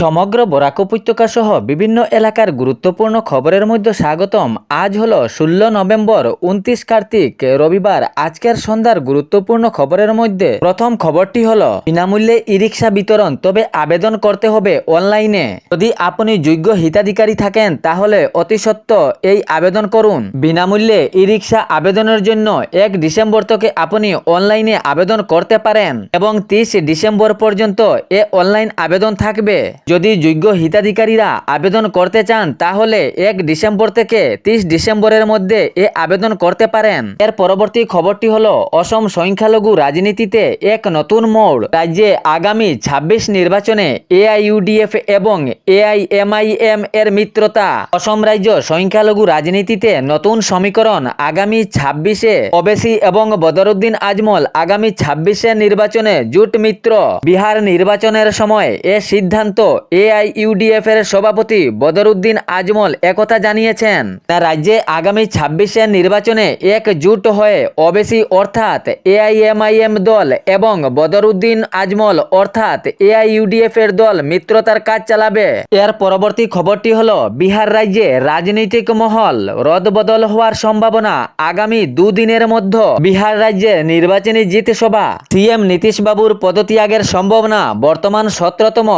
সমগ্র বরাক উপত্যকা সহ বিভিন্ন এলাকার গুরুত্বপূর্ণ খবরের মধ্যে স্বাগতম। আজ হলো ষোলো নভেম্বর, উনত্রিশ কার্তিক, রবিবার। আজকের সন্ধ্যার গুরুত্বপূর্ণ খবরের মধ্যে প্রথম খবরটি হলো, বিনামূল্যে ই রিক্সা বিতরণ, তবে আবেদন করতে হবে অনলাইনে। যদি আপনি যোগ্য হিতাধিকারী থাকেন, তাহলে অতি সত্ত্ব এই আবেদন করুন। বিনামূল্যে ই রিক্সা আবেদনের জন্য এক ডিসেম্বর থেকে আপনি অনলাইনে আবেদন করতে পারেন এবং তিরিশ ডিসেম্বর পর্যন্ত এ অনলাইন আবেদন থাকবে। যদি যোগ্য হিতাধিকারীরা আবেদন করতে চান, তাহলে এক ডিসেম্বর থেকে তিরিশ ডিসেম্বরের মধ্যে এ আবেদন করতে পারেন। এর পরবর্তী খবরটি হল, অসম সংখ্যালঘু রাজনীতিতে এক নতুন মোড়। রাজ্যে আগামী ২৬ নির্বাচনে এআইইউডিএফ এবং এআইএমআইএম এর মিত্রতা। অসম রাজ্য সংখ্যালঘু রাজনীতিতে নতুন সমীকরণ আগামী ছাব্বিশে। ওবেসি এবং বদরুদ্দিন আজমল আগামী ছাব্বিশে নির্বাচনে জোট মিত্র। বিহার নির্বাচনের সময় এ সিদ্ধান্ত এআইইউডিএফ এর সভাপতি বদরুদ্দিন আজমল একথা জানিয়েছেন। তা রাজ্যে আগামী ছাব্বিশে নির্বাচনে একজুট হয়ে ওবেসি অর্থাৎ এআইএমআইএম দল এবং বদরুদ্দিন আজমল অর্থাৎ এআইইউডিএফ এর দল মিত্রতার কাজ চালাবে। এর পরবর্তী খবরটি হলো, বিহার রাজ্যে রাজনৈতিক মহল রদবদল হওয়ার সম্ভাবনা আগামী দুদিনের মধ্যে। বিহার রাজ্যে নির্বাচনী জিত সভা। সিএম নীতিশ বাবুর পদত্যাগের সম্ভাবনা বর্তমান সতেরোতম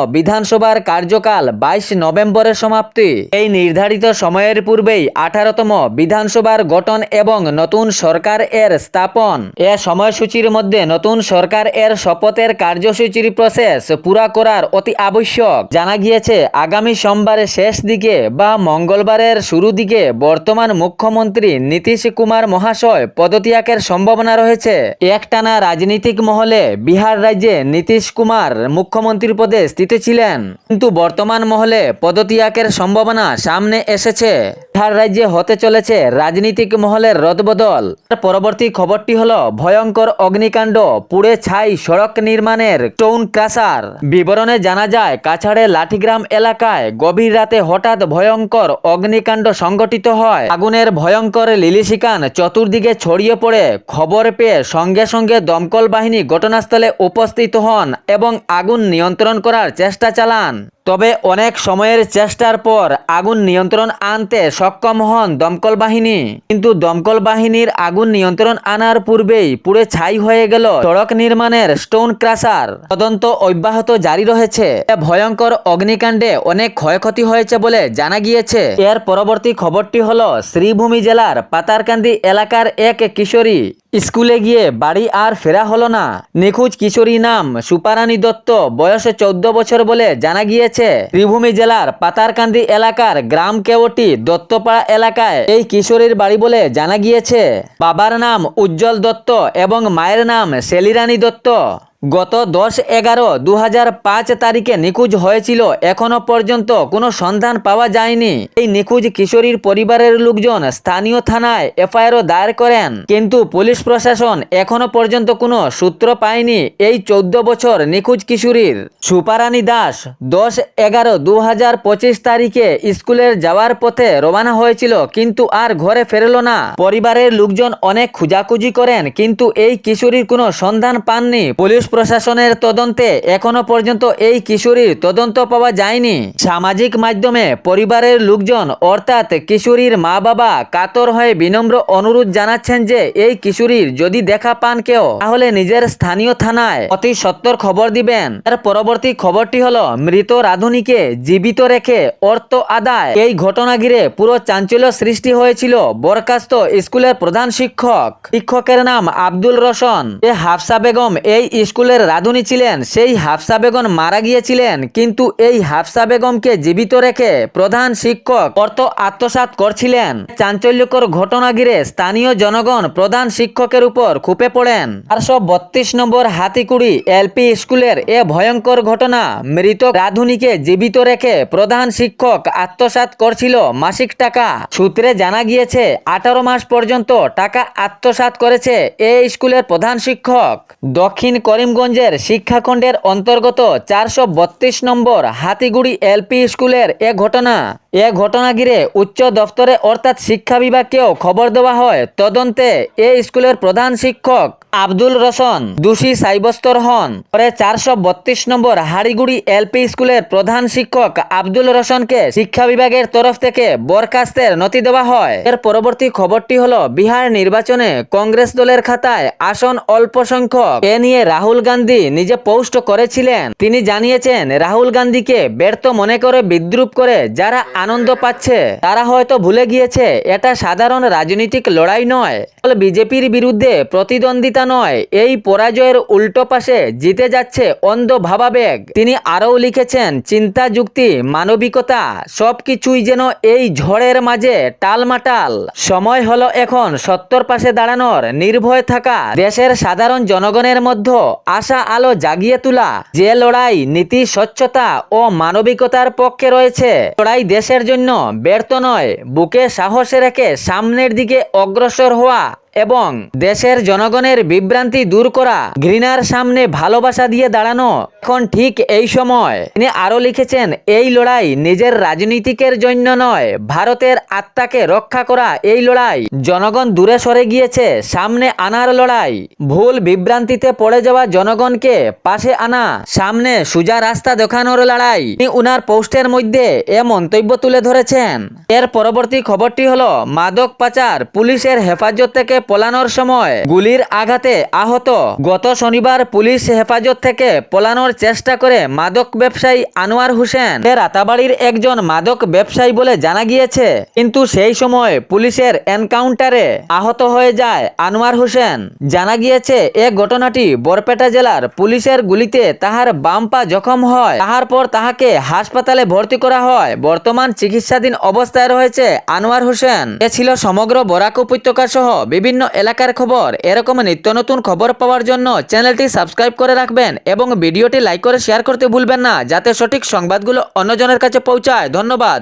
বিধানসভার কার্যকাল বাইশ নভেম্বরের সমাপ্তি। এই নির্ধারিত সময়ের পূর্বেই আঠারোতম বিধানসভার গঠন এবং নতুন সরকার এর স্থাপন। এ সময়সূচির মধ্যে নতুন সরকার এর শপথের কার্যসূচির প্রসেস পুরা করার অতি আবশ্যক। জানা গিয়েছে, আগামী সোমবারের শেষ দিকে বা মঙ্গলবারের শুরু দিকে বর্তমান মুখ্যমন্ত্রী নীতিশ কুমার মহাশয় পদত্যাগের সম্ভাবনা রয়েছে। একটানা রাজনৈতিক মহলে বিহার রাজ্যে নীতিশ কুমার মুখ্যমন্ত্রীর পদে স্থিত ছিলেন। কিন্তু বর্তমান মহলে পদত্যাগের সম্ভাবনা সামনে এসেছে। বিহার রাজ্যে হতে চলেছে রাজনৈতিক মহলের রদবদল। পরবর্তী খবরটি হলো, ভয়ঙ্কর অগ্নিকাণ্ড, পুড়ে ছাই সড়ক নির্মাণের স্টোন ক্রাসার। বিবরণে জানা যায় কাছাড়ে লাঠিগ্রাম এলাকায় গভীর রাতে হঠাৎ ভয়ঙ্কর অগ্নিকাণ্ড সংঘটিত হয়। আগুনের ভয়ঙ্কর লিলিশিকান চতুর্দিকে ছড়িয়ে পড়ে। খবর পেয়ে সঙ্গে সঙ্গে দমকল বাহিনী ঘটনাস্থলে উপস্থিত হন এবং আগুন নিয়ন্ত্রণ করার চেষ্টা চালান। an তবে অনেক সময়ের চেষ্টার পর আগুন নিয়ন্ত্রণ আনতে সক্ষম হন দমকল বাহিনী। কিন্তু দমকল বাহিনীর আগুন নিয়ন্ত্রণ আনার পূর্বেই পুড়ে ছাই হয়ে গেল সড়ক নির্মাণের স্টোন ক্রাসার তদন্ত অব্যাহত জারি রয়েছে। ভয়ঙ্কর অগ্নিকাণ্ডে অনেক ক্ষয়ক্ষতি হয়েছে বলে জানা গিয়েছে। এর পরবর্তী খবরটি হল, শ্রীভূমি জেলার পাতারকান্দি এলাকার এক কিশোরী স্কুলে গিয়ে বাড়ি আর ফেরা হলো না। নিখোঁজ কিশোরী নাম সুপারানী দত্ত, বয়সে চৌদ্দ বছর বলে জানা গিয়েছে। ত্রিভূমি জেলার পাতারকান্দি এলাকার গ্রাম কেওটি দত্তপাড়া এলাকায় এই কিশোরীর বাড়ি বলে জানা গিয়েছে। বাবার নাম উজ্জ্বল দত্ত এবং মায়ের নাম সেলিরানী দত্ত। গত দশ এগারো দু তারিখে নিখোঁজ হয়েছিল। এখনও পর্যন্ত কোনো সন্ধান পাওয়া যায়নি। এই নিখোঁজ কিশোরীর পরিবারের লোকজন স্থানীয় থানায় এফআইআরও দায়ের করেন। কিন্তু পুলিশ প্রশাসন এখনও পর্যন্ত কোনো সূত্র পায়নি এই চৌদ্দ বছর নিখোঁজ কিশোরীর। সুপারানী দাস দশ এগারো দু তারিখে স্কুলের যাওয়ার পথে রওনা হয়েছিল, কিন্তু আর ঘরে ফেরলো না। পরিবারের লোকজন অনেক খোঁজাখুঁজি করেন, কিন্তু এই কিশোরীর কোনো সন্ধান পাননি। পুলিশ প্রশাসনের তদন্তে এখনও পর্যন্ত এই কিশোরীর তদন্ত পাওয়া যায়নি। সামাজিক মাধ্যমে পরিবারের লোকজন, অর্থাৎ কিশোরীর মা বাবা কাতর হয়ে বিনম্র অনুরোধ জানাচ্ছেন যে এই কিশোরীর যদি দেখা পান কেউ, তাহলে নিজের স্থানীয় থানায় অতি সত্তর খবর দিবেন। এর পরবর্তী খবরটি হলো, মৃত রাধুনীকে জীবিত রেখে অর্থ আদায়। এই ঘটনা ঘিরে পুরো চাঞ্চল্য সৃষ্টি হয়েছিল বরখাস্ত স্কুলের প্রধান শিক্ষক। শিক্ষকের নাম আব্দুল রোশন। এ হাফসা বেগম এই স্কুলের রাধুনী ছিলেন, সেই হাফসা বেগম মারা গিয়েছিলেন, কিন্তু এই হাফসা বেগমকে জীবিত রেখে প্রধান শিক্ষক অর্থ আত্মসাৎ করছিলেন। চাঞ্চল্যকর ঘটনা ঘিরে স্থানীয় জনগণ প্রধান শিক্ষকের উপর খুপে পড়েন। চারশো বত্রিশ নম্বর হাতিকুড়ি এলপি স্কুলের এ ভয়ঙ্কর ঘটনা মৃত রাধুনীকে জীবিত রেখে প্রধান শিক্ষক আত্মসাৎ করছিল মাসিক টাকা। সূত্রে জানা গিয়েছে, আঠারো মাস পর্যন্ত টাকা আত্মসাৎ করেছে এই স্কুলের প্রধান শিক্ষক। দক্ষিণ করিমগঞ্জের শিক্ষাখণ্ডের অন্তর্গত চারশো বত্রিশ নম্বর হাতিগুড়ি এলপি স্কুলের এ ঘটনা। এ ঘটনা ঘিরে উচ্চ দফতরে অর্থাৎ শিক্ষা বিভাগকেও খবর দেওয়া হয়। তদন্তে এ স্কুলের প্রধান শিক্ষক আব্দুল রসন দোষী সাব্যস্তর হন। পরে চারশো বত্রিশ নম্বর হাড়িগুড়ি এলপি স্কুলের প্রধান শিক্ষক আব্দুল রসনকে শিক্ষা বিভাগের তরফ থেকে বরখাস্তের নথি দেওয়া হয়। এর পরবর্তী খবরটি হল, বিহার নির্বাচনে কংগ্রেস দলের খাতায় আসন অল্প সংখ্যক। এ নিয়ে রাহুল গান্ধী নিজে পোস্ট করেছিলেন। তিনি জানিয়েছেন, রাহুল গান্ধীকে ব্যর্থ মনে করে বিদ্রুপ করে যারা আনন্দ পাচ্ছে। তারা হয়তো ভুলে গিয়েছে, এটা সাধারণ রাজনৈতিক লড়াই নয়। বিজেপির বিরুদ্ধে প্রতিদ্বন্দ্বিতা নয়, এই পরাজয়ের উল্টো পাশে জিতে যাচ্ছে অন্ধ ভাবাবেগ। তিনি আরও লিখেছেন, চিন্তা, যুক্তি, মানবিকতা, সবকিছুই যেন এই ঝড়ের মাঝে টালমাটাল। সময় হলো এখন সত্তর পাশে দাঁড়ানোর, নির্ভয় থাকা। দেশের সাধারণ জনগণের মধ্যে আশা আলো জাগিয়ে তোলা। যে লড়াই নীতি, স্বচ্ছতা ও মানবিকতার পক্ষে রয়েছে, লড়াই দেশের জন্য ব্যর্থ নয়। বুকে সাহস রেখে সামনের দিকে অগ্রসর হওয়া এবং দেশের জনগণের বিভ্রান্তি দূর করা, ঘৃণার সামনে ভালোবাসা দিয়ে দাঁড়ানো, এখন ঠিক এই সময়। তিনি আরও লিখেছেন, এই লড়াই নিজের রাজনীতিকের জন্য নয়, ভারতের আত্মাকে রক্ষা করা, এই লড়াই জনগণ দূরে সরে গিয়েছে, সামনে আনার লড়াই। ভুল বিভ্রান্তিতে পড়ে যাওয়া জনগণকে পাশে আনা, সামনে সুজা রাস্তা দেখানোর লড়াই। তিনি উনার পোস্টের মধ্যে এ মন্তব্য তুলে ধরেছেন। এর পরবর্তী খবরটি হলো, মাদক পাচার পুলিশের হেফাজত থেকে পলানোর সময়। গুলির আঘাতে আহত। গত শনিবার পুলিশ হেফাজত থেকে পলানোর চেষ্টা করে মাদক ব্যবসায়ী আনোয়ার হোসেন। রাতাবাড়ির একজন মাদক ব্যবসায়ী বলে জানা গিয়েছে। কিন্তু সেই সময় পুলিশের এনকাউন্টারে আহত হয়ে যায় আনোয়ার হোসেন। জানা গিয়েছে, এ ঘটনাটি বরপেটা জেলার পুলিশের গুলিতে তাহার বাম পা জখম হয়। তাহার পর তাহাকে হাসপাতালে ভর্তি করা হয়। বর্তমান চিকিৎসাধীন অবস্থায় রয়েছে আনোয়ার হোসেন। এ ছিল সমগ্র বরাক উপত্যকা সহ বিভিন্ন এলাকার খবর। এরকম নিত্য নতুন খবর পাওয়ার জন্য চ্যানেলটি সাবস্ক্রাইব করে রাখবেন এবং ভিডিওটি লাইক করে শেয়ার করতে ভুলবেন না, যাতে সঠিক সংবাদগুলো অন্যজনের কাছে পৌঁছায়। ধন্যবাদ।